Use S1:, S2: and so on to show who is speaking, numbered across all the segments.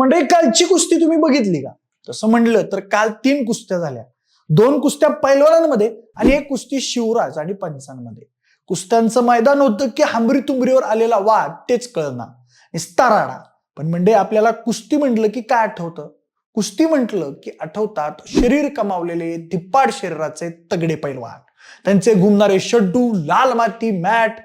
S1: म्हणजे कालची कुस्ती तुम्ही बघितली का? तसं म्हणलं तर काल तीन कुस्त्या झाल्या. दोन कुस्त्या पैलवानांमध्ये आणि एक कुस्ती शिवराज आणि पंचांमध्ये. कुस्त्यांचं मैदान होतं की हांबरी तुंबरीवर आलेला वाद तेच कळना. निस्ताराडा पण म्हणजे आपल्याला कुस्ती म्हटलं की काय आठवतं? कुस्ती म्हटलं की आठवतात शरीर कमावलेले धिप्पाड शरीराचे तगडे पैलवान. त्यांचे घुमणारे शड्डू लाल माती मॅट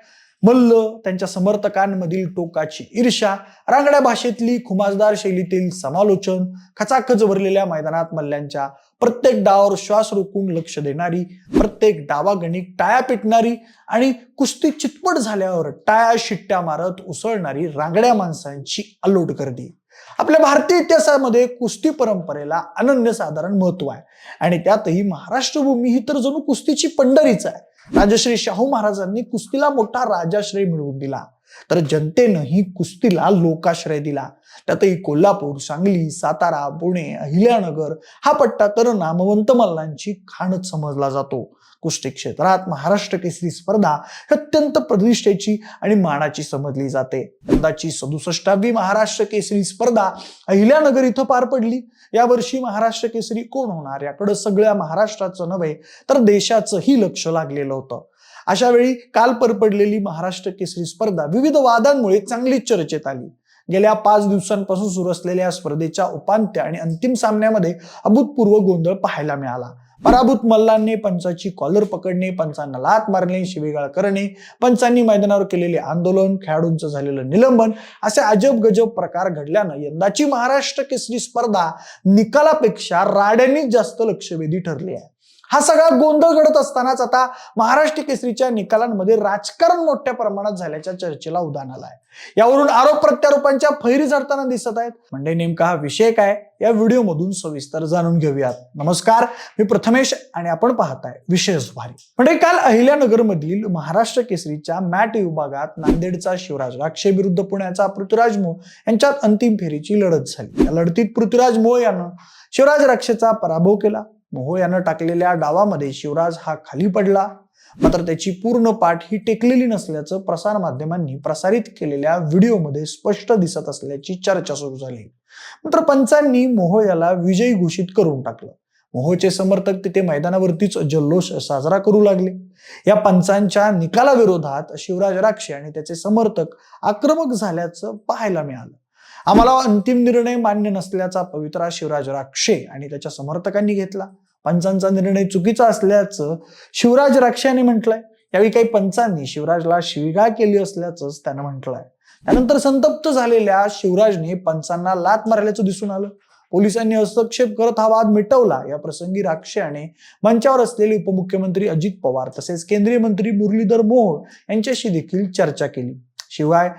S1: मल्ल त्यांच्या समर्थकांमधील टोकाची ईर्षा रांगड्या भाषेतली खुमासदार शैलीतील समालोचन खचाखच भरलेल्या मैदानात मल्ल्यांच्या प्रत्येक डावावर श्वास रोखून लक्ष देणारी प्रत्येक डावागणिक टाया पिटणारी आणि कुस्ती चितपट झाल्यावर टाया शिट्ट्या मारत उसळणारी रांगड्या माणसांची अलोट गर्दी. आपल्या भारतीय इतिहासामध्ये कुस्ती परंपरेला अनन्यसाधारण महत्त्व आहे. आणि त्यातही महाराष्ट्र भूमी ही तर जणू कुस्तीची पंढरीच आहे. राजश्री शाहू महाराजांनी कुस्तीला मोठा राजाश्रय मिळवून दिला. तर जनतेनंही कुस्तीला लोकाश्रय दिला. त्यातही कोल्हापूर सांगली सातारा पुणे अहिल्यानगर हा पट्टा तर नामवंत मल्लांची खाणच समजला जातो. कुस्ती क्षेत्रात महाराष्ट्र केसरी स्पर्धा ही अत्यंत प्रतिष्ठेची आणि मानाची समजली जाते. यंदाची सदुसष्टावी महाराष्ट्र केसरी स्पर्धा अहिल्यानगर इथं पार पडली. यावर्षी महाराष्ट्र केसरी कोण होणार? याकडे सगळ्या महाराष्ट्राचं नव्हे तर देशाचंही लक्ष लागलेलं होतं. अशा वेळी काल पर पडलेली महाराष्ट्र केसरी स्पर्धा विविध वादांमुळे चांगलीच चर्चेत आली. गेल्या पाच दिवसांपासून सुरू असलेल्या या स्पर्धेच्या उपांत्य आणि अंतिम सामन्यामध्ये अभूतपूर्व गोंधळ पाहायला मिळाला. पराभूत मल्लांनी पंचाची कॉलर पकडणे पंचांना लात मारणे शिवेगाळ करणे पंचांनी मैदानावर केलेले आंदोलन खेळाडूंचं झालेलं निलंबन असे अजब गजब प्रकार घडल्यानं यंदाची महाराष्ट्र केसरी स्पर्धा निकालापेक्षा राड्यांनीच जास्त लक्षवेधी ठरली आहे. हा सगळा गोंधळ घडत असतानाच आता महाराष्ट्र केसरीच्या निकालांमध्ये राजकारण मोठ्या प्रमाणात झाल्याच्या चर्चेला उदाहरण आलं आहे यावरून आरोप प्रत्यारोपांच्या फैरी झडताना दिसत आहेत. म्हणजे नेमका हा विषय काय? या व्हिडिओमधून सविस्तर जाणून घेऊयात. नमस्कार मी प्रथमेश आणि आपण पाहताय विशेष भारी. म्हणजे काल अहिल्यानगर मधील महाराष्ट्र केसरीच्या मॅट विभागात नांदेडचा शिवराज राक्षे विरुद्ध पुण्याचा पृथ्वीराज मोह यांच्यात अंतिम फेरीची लढत झाली. या लढतीत पृथ्वीराज मोह यानं शिवराज राक्षेचा पराभव केला. मोहो यानं टाकलेल्या डावामध्ये शिवराज हा खाली पडला. मात्र त्याची पूर्ण पाठ ही टेकलेली नसल्याचं प्रसार माध्यमांनी प्रसारित केलेल्या व्हिडिओमध्ये स्पष्ट दिसत असल्याची चर्चा सुरू झाली. मात्र पंचांनी मोहो याला विजयी घोषित करून टाकलं. मोहोचे समर्थक तिथे मैदानावरतीच जल्लोष साजरा करू लागले. या पंचांच्या निकालाविरोधात शिवराज राक्षे आणि त्याचे समर्थक आक्रमक झाल्याचं पाहायला मिळालं. आम्हाला अंतिम निर्णय मान्य नसल्याचा पवित्रा शिवराज राक्षे आणि त्याच्या समर्थकांनी घेतला. पंचांचा निर्णय चुकीचा असल्याचं शिवराज राक्षे यांनी म्हटलंय. यावेळी काही पंचांनी शिवराजला शिवीगाळ केली असल्याचंच त्यानं म्हटलंय. त्यानंतर संतप्त झालेल्या शिवराजने पंचांना लात मारल्याचं दिसून आलं. पोलिसांनी हस्तक्षेप करत हा वाद मिटवला. या प्रसंगी राक्षे मंचावर असलेले उपमुख्यमंत्री अजित पवार तसेच केंद्रीय मंत्री मुरलीधर मोहोळ यांच्याशी देखील चर्चा केली. शिवाय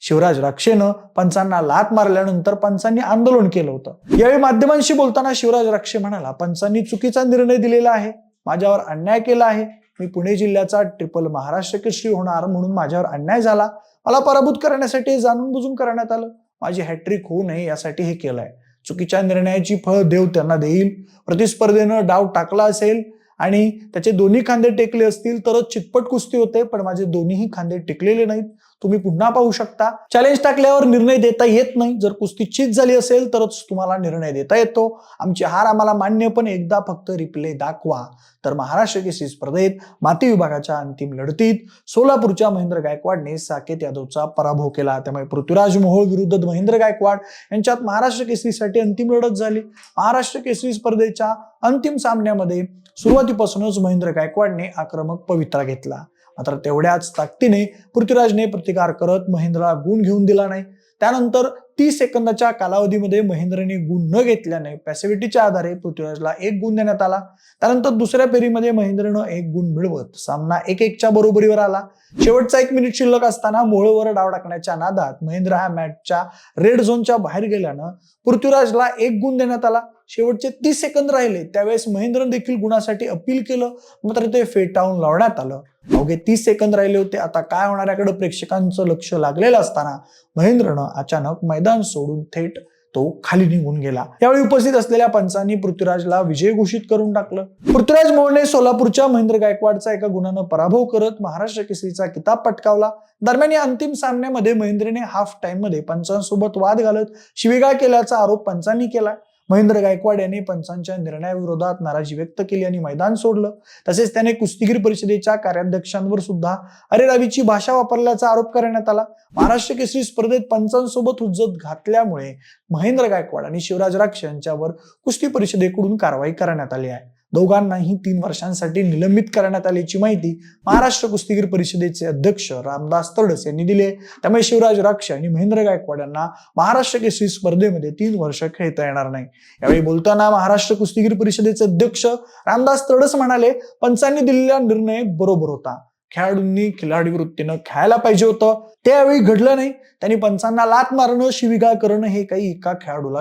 S1: शिवराज राक्षेनं पंचांना लात मारल्यानंतर पंचांनी आंदोलन केलं होतं. यावेळी माध्यमांशी बोलताना शिवराज राक्षे म्हणाला पंचांनी चुकीचा निर्णय दिलेला आहे. माझ्यावर अन्याय केला आहे. मी पुणे जिल्ह्याचा ट्रिपल महाराष्ट्र केसरी होणार म्हणून माझ्यावर अन्याय झाला. मला पराभूत करण्यासाठी जाणून बुजून करण्यात आलं. माझी हॅट्रिक होऊ नये यासाठी हे केलंय. चुकीच्या निर्णयाची फळ देव त्यांना देईल. प्रतिस्पर्धेनं डाव टाकला असेल आणि त्याचे दोन्ही खांदे टेकले असतील तरच चितपट कुस्ती होते पण माझे दोन्हीही खांदे टेकलेले नाहीत. तुम्ही पुन्हा पाहू शकता. चॅलेंज टाकल्यावर निर्णय देता येत नाही. जर कुस्ती चित झाली असेल तरच तुम्हाला निर्णय देता येतो. आमची हार आम्हाला मान्य पण एकदा फक्त रिप्ले दाखवा. तर महाराष्ट्र केसी स्पर्धेत माती विभागाच्या अंतिम लढतीत सोलापूरच्या महेंद्र गायकवाडने साकेत यादवचा पराभव केला. त्यामुळे पृथ्वीराज मोहोळ विरुद्ध महेंद्र गायकवाड यांच्यात महाराष्ट्र केसरीसाठी अंतिम लढत झाली. महाराष्ट्र केसरी स्पर्धेच्या अंतिम सामन्यामध्ये सुरुवातीपासूनच महेंद्र गायकवाडने आक्रमक पवित्रा घेतला. मात्र तेवढ्याच ताकदीने पृथ्वीराजने प्रतिकार करत महेंद्रला गुण घेऊन दिला नाही. त्यानंतर तीस सेकंदाच्या कालावधीमध्ये महेंद्रने गुण न घेतल्याने पॅसिव्हिटीच्या आधारे पृथ्वीराजला एक गुण देण्यात आला. त्यानंतर दुसऱ्या फेरीमध्ये महेंद्रनं एक गुण मिळवत सामना एक एकच्या बरोबरीवर आला. शेवटचा एक मिनिट शिल्लक असताना मोहळवर डाव टाकण्याच्या नादात महेंद्र हा मॅचच्या रेड झोनच्या बाहेर गेल्यानं पृथ्वीराजला एक गुण देण्यात आला. शेवटचे तीस सेकंद राहिले त्यावेळेस महेंद्रन देखील गुणासाठी अपील केलं. मात्र ते फेटाळून लावण्यात आलं. अवघे तीस सेकंद राहिले होते. आता काय होणार याकडे प्रेक्षकांचं लक्ष लागलेलं असताना महेंद्रनं अचानक मैदान सोडून थेट तो खाली निघून गेला. यावेळी उपस्थित असलेल्या पंचांनी पृथ्वीराजला विजय घोषित करून टाकलं. पृथ्वीराज मोहने सोलापूरच्या महेंद्र गायकवाडचा एका गुणानं पराभव करत महाराष्ट्र केसरीचा किताब पटकावला. दरम्यान या अंतिम सामन्यामध्ये महेंद्रने हाफ टाइममध्ये पंचांसोबत वाद घालत शिवीगाळ केल्याचा आरोप पंचांनी केला. महेंद्र गायकवाड यांनी पंचांच्या निर्णयाविरोधात नाराजी व्यक्त केली आणि मैदान सोडलं. तसेच त्याने कुस्तीगीर परिषदेच्या कार्याध्यक्षांवर सुद्धा अरेरावीची भाषा वापरल्याचा आरोप करण्यात आला. महाराष्ट्र केसरी स्पर्धेत पंचांसोबत हुज्जत घातल्यामुळे महेंद्र गायकवाड आणि शिवराज राक्ष यांच्यावर कुस्ती परिषदेकडून कारवाई करण्यात आली आहे. दोघांनाही तीन वर्षांसाठी निलंबित करण्यात आल्याची माहिती महाराष्ट्र कुस्तीगीर परिषदेचे अध्यक्ष रामदास तडस यांनी दिली त्यामुळे शिवराज राक्ष आणि महेंद्र गायकवाड यांना महाराष्ट्र केसरी स्पर्धेमध्ये तीन वर्ष खेळता येणार नाही. यावेळी बोलताना महाराष्ट्र कुस्तीगीर परिषदेचे अध्यक्ष रामदास तडस म्हणाले पंचांनी दिलेला निर्णय बरोबर होता. खेळाडूंनी खिलाडी वृत्तीनं खेळायला पाहिजे होतं. त्यावेळी घडलं नाही. त्यांनी पंचांना लात मारणं शिविगाळ करणं हे काही एका खेळाडूला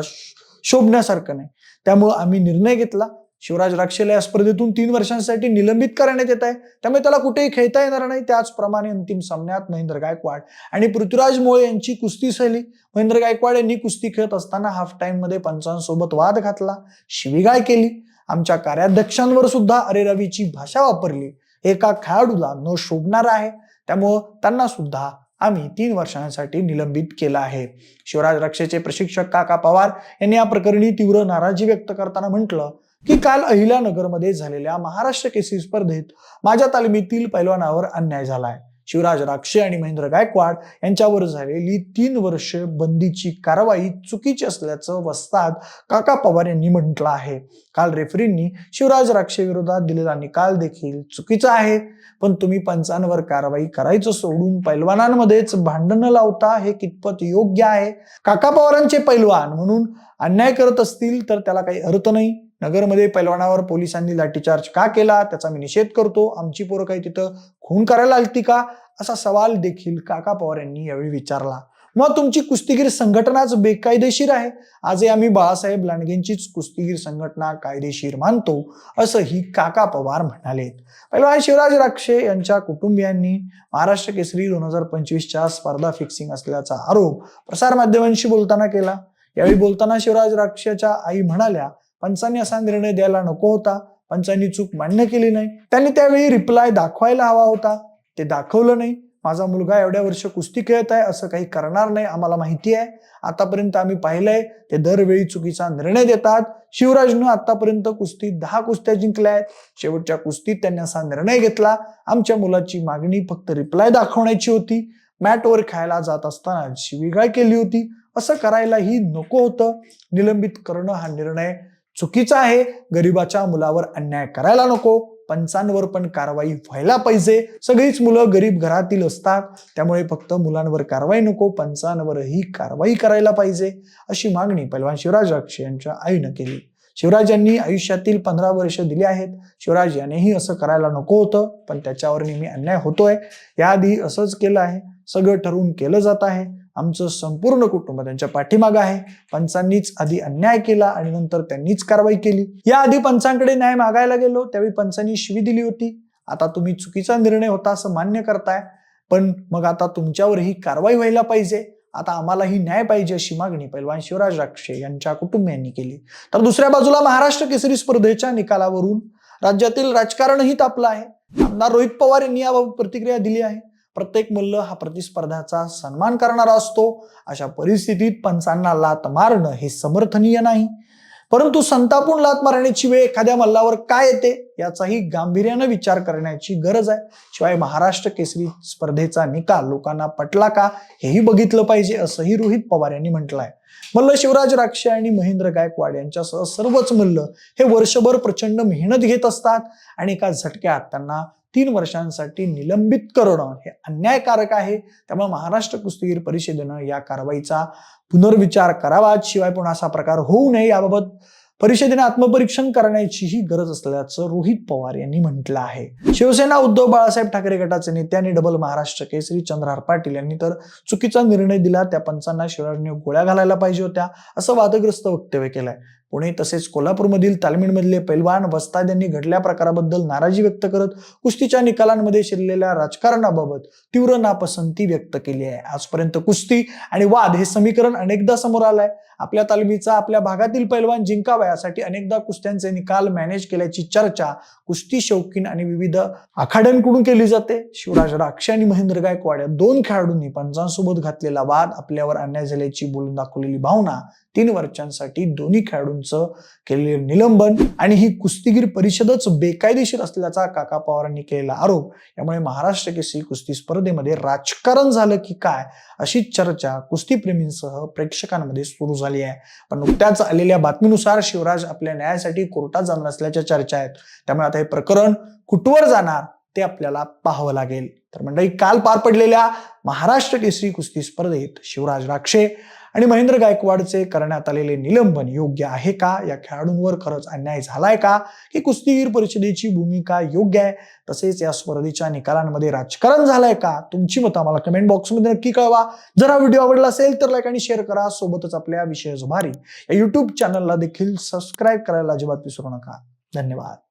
S1: शोभण्यासारखं नाही. त्यामुळं आम्ही निर्णय घेतला. शिवराज राक्षेला या स्पर्धेतून तीन वर्षांसाठी निलंबित करण्यात येत आहे. त्यामुळे त्याला कुठेही खेळता येणार नाही. त्याचप्रमाणे अंतिम सामन्यात महेंद्र गायकवाड आणि पृथ्वीराज मोळे यांची कुस्ती सहली महेंद्र गायकवाड यांनी कुस्ती खेळत असताना हाफ टाइममध्ये पंचांसोबत वाद घातला. शिवीगाळ केली. आमच्या कार्याध्यक्षांवर सुद्धा अरे रवीची भाषा वापरली. एका खेळाडूला न शोभणार आहे. त्यामुळं त्यांना सुद्धा आम्ही तीन वर्षांसाठी निलंबित केलं आहे. शिवराज रक्षेचे प्रशिक्षक काका पवार यांनी या प्रकरणी तीव्र नाराजी व्यक्त करताना म्हटलं की काल अहिल्यानगरमध्ये झालेल्या महाराष्ट्र केसरी स्पर्धेत माझ्या तालमीतील पैलवानावर अन्याय झालाय. शिवराज राक्षे आणि महेंद्र गायकवाड यांच्यावर झालेली तीन वर्ष बंदीची कारवाई चुकीची असल्याचं वस्ताद काका पवार यांनी म्हटलं आहे. काल रेफरींनी शिवराज राक्षे विरोधात दिलेला निकाल देखील चुकीचा आहे. पण तुम्ही पंचांवर कारवाई करायचं सोडून पैलवानांमध्येच भांडणं लावता हे कितपत योग्य आहे? काका पवारांचे पैलवान म्हणून अन्याय करत असतील तर त्याला काही अर्थ नाही. नगरमध्ये पैलवानावर पोलिसांनी लाठीचार्ज का केला? त्याचा मी निषेध करतो. आमची पोरं काही तिथं खून करायला आलती का? असा सवाल देखील काका पवार यांनी यावेळी विचारला. मग तुमची कुस्तीगीर संघटनाच बेकायदेशीर आहे? आजही आम्ही बाळासाहेब लांडगेंचीच कुस्तीगीर संघटना कायदेशीर मानतो असंही काका पवार म्हणाले. पहिलवान शिवराज राक्षे यांच्या कुटुंबियांनी महाराष्ट्र केसरी दोन हजार पंचवीसच्या स्पर्धा फिक्सिंग असल्याचा आरोप प्रसारमाध्यमांशी बोलताना केला. यावेळी बोलताना शिवराज राक्षेच्या आई म्हणाल्या पंचांनी असा निर्णय द्यायला नको होता. पंचांनी चूक मान्य केली नाही. त्यांनी त्यावेळी रिप्लाय दाखवायला हवा होता. ते दाखवलं नाही. माझा मुलगा एवढ्या वर्ष कुस्ती खेळत आहे असं काही करणार नाही आम्हाला माहिती आहे. आतापर्यंत आम्ही पाहिलंय ते दरवेळी चुकीचा निर्णय देतात. शिवराजनं आतापर्यंत कुस्ती दहा कुस्त्या जिंकल्या आहेत. शेवटच्या कुस्तीत त्यांनी असा निर्णय घेतला. आमच्या मुलाची मागणी फक्त रिप्लाय दाखवण्याची होती. मॅटवर खेळायला जात असताना शिवीगाळ केली होती. असं करायलाही नको होतं. निलंबित करणं हा निर्णय चुकीचं आहे. गरिबाच्या मुलावर अन्याय करायला नको. पंचांवर पण कारवाई व्हायला पाहिजे. सगळीच मुलं गरीब घरातील असतात. त्यामुळे फक्त मुलांवर कारवाई नको पंचांवरही कारवाई करायला पाहिजे अशी मागणी पैलवान शिवराज राक्षे यांच्या आईनं केली. शिवराज यांनी आयुष्यातील पंधरा वर्ष दिली आहेत. शिवराज यांनीही असं करायला नको होतं पण त्याच्यावर नेहमी अन्याय होतोय. याआधी असंच केलं आहे. सगळं ठरवून केलं जात आहे. आमचं संपूर्ण कुटुंब त्यांच्या पाठीमागं आहे. पंचांनीच आधी अन्याय केला आणि नंतर त्यांनीच कारवाई केली. या आधी पंचांकडे न्याय मागायला गेलो त्यावेळी पंचांनी शिवी दिली होती. आता तुम्ही चुकीचा निर्णय होता असं मान्य करताय. पण मग आता तुमच्यावर ही कारवाई व्हायला पाहिजे. आता आम्हालाही न्याय पाहिजे अशी मागणी पैलवान शिवराज राक्षे यांच्या कुटुंबियांनी केली. तर दुसऱ्या बाजूला महाराष्ट्र केसरी स्पर्धेच्या निकालावरून राज्यातील राजकारणही तापलं आहे. आमदार रोहित पवार यांनी याबाबत प्रतिक्रिया दिली आहे. प्रत्येक मल्ल हा प्रतिस्पर्धाचा सन्मान करणारा असतो. अशा परिस्थितीत पंचांना लात मारणं हे समर्थनीय नाही. परंतु संतापून लात मारण्याची वेळ एखाद्या मल्लावर काय येते? याचाही गांभीर्यानं विचार करण्याची गरज आहे. शिवाय महाराष्ट्र केसरी स्पर्धेचा निकाल लोकांना पटला का? हेही बघितलं पाहिजे असंही रोहित पवार यांनी म्हटलंय. मल्ल शिवराज राक्षे आणि महेंद्र गायकवाड यांच्यासह सर्वच मल्ल हे वर्षभर प्रचंड मेहनत घेत असतात आणि एका झटक्यात त्यांना तीन वर्षांसाठी निलंबित करणं हे अन्यायकारक आहे. त्यामुळे महाराष्ट्र कुस्तीगीर परिषदेनं या कारवाईचा पुनर्विचार करावा. शिवाय पण असा प्रकार होऊ नये याबाबत परिषदेने आत्मपरीक्षण करण्याचीही गरज असल्याचं रोहित पवार यांनी म्हटलं आहे. शिवसेना उद्धव बाळासाहेब ठाकरे गटाचे नेते आणि डबल महाराष्ट्र केसरी चंद्रहार पाटील यांनी तर चुकीचा निर्णय दिला. त्या पंचांना शिवराजने गोळ्या घालायला पाहिजे होत्या असं वादग्रस्त वक्तव्य केलंय. पुणे तसेच कोल्हापूरमधील तालमीणमधले पैलवान वस्ताद यांनी घडल्या प्रकाराबद्दल नाराजी व्यक्त करत कुस्तीच्या निकालांमध्ये शिरलेल्या राजकारणाबाबत तीव्र नापसंती व्यक्त केली आहे. आजपर्यंत कुस्ती आणि वाद हे समीकरण अनेकदा समोर आलंय. आपल्या तालमीचा आपल्या भागातील पैलवान जिंकावा यासाठी अनेकदा कुस्त्यांचे निकाल मॅनेज केल्याची चर्चा कुस्ती शौकीन आणि विविध आखाड्यांकडून केली जाते. शिवराज राक्षे आणि महेंद्र गायकवाड या दोन खेळाडूंनी पंचांसोबत घातलेला वाद आपल्यावर अन्याय झाल्याची बोलून दाखवलेली भावना तीन वर्षांसाठी दोन्ही खेळाडूंचं केलेले निलंबन आणि ही कुस्तीगीर परिषदच बेकायदेशीर असल्याचा काका पवारांनी केलेला आरोप. यामुळे महाराष्ट्र केसरी कुस्ती स्पर्धेमध्ये राजकारण झालं की काय अशी चर्चा कुस्तीप्रेमींसह प्रेक्षकांमध्ये सुरू झाली आहे. पण नुकत्याच आलेल्या बातमीनुसार शिवराज आपल्या न्यायासाठी कोर्टात जाणार असल्याच्या चर्चा आहेत. त्यामुळे आता हे प्रकरण कुठवर जाणार ते आपल्याला पाहावं लागेल. तर मंडळी काल पार पडलेल्या महाराष्ट्र केसरी कुस्ती स्पर्धेत शिवराज राक्षे आणि महेंद्र गायकवाडचे करण्यात आलेले निलंबन योग्य आहे का? या खेळाडूंवर खरंच अन्याय झालाय का? की कुस्तीगीर परिषदेची भूमिका योग्य आहे? तसेच या स्पर्धेच्या निकालांमध्ये राजकारण झालंय का? तुमची मतं आम्हाला कमेंट बॉक्समध्ये नक्की कळवा. जर हा व्हिडिओ आवडला असेल तर लाईक आणि शेअर करा. सोबतच आपल्या विषय भारी या युट्यूब चॅनलला देखील सबस्क्राईब करायला अजिबात विसरू नका. धन्यवाद.